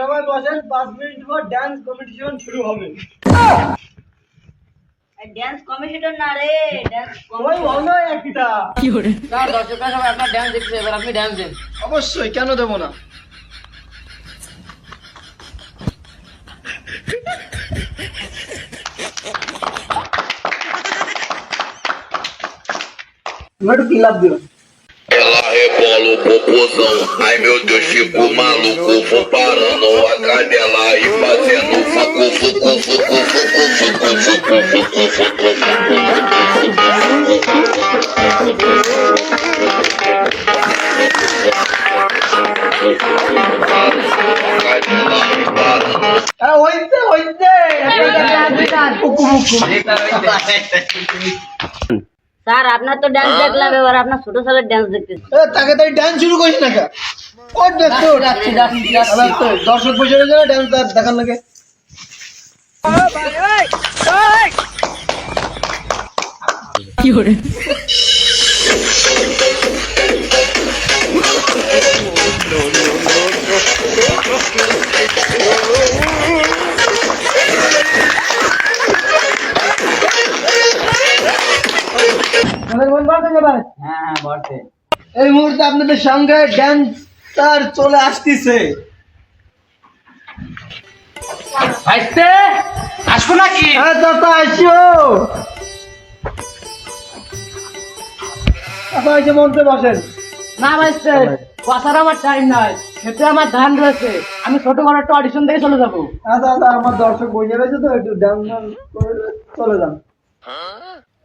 সবাই বসেন পাঁচ মিনিট পর ডান্স কম্পিটিশন শুরু হবে। ড্যান্স কম্পিটিশন না রে ড্যান্স ওই ভালো একটা। স্যার দর্শকরা সবাই আপনার ড্যান্স দেখছে এবার আপনি ড্যান্স দেন। অবশ্যই কেন দেবো না? কি লাভ দিল Ela colo popozão. Ai meu Deus, fico maluco, vou parando a cadela e fazendo fucu, fucu, fucu, fucu, fucu, fucu, fucu, fucu, É oito, oito, é oito. Cucu, cucu. Sir আপনার তো ডান্স দেখলাম এবার আপনার ছোট ছেলে ডান্স দেখতে তাকে তাই ডান্স শুরু করিস না দর্শক ডান্স দেখার লাগে কি এই মুহূর্তে আপনাদের সঙ্গে ড্যান্সার চলে আসতেছে। আসব নাকি? হ্যাঁ চাচা আসো চাচা এসে মঞ্চে বসেন। না বসার আমার টাইম নাই। খেতে আমার ধান রয়েছে। আমি ছোট বড় একটা অডিশন দেখে চলে যাব। আচ্ছা আমার দর্শক বসে রয়েছে তো একটু ডান্স করে চলে যান।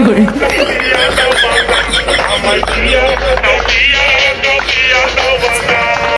কি করে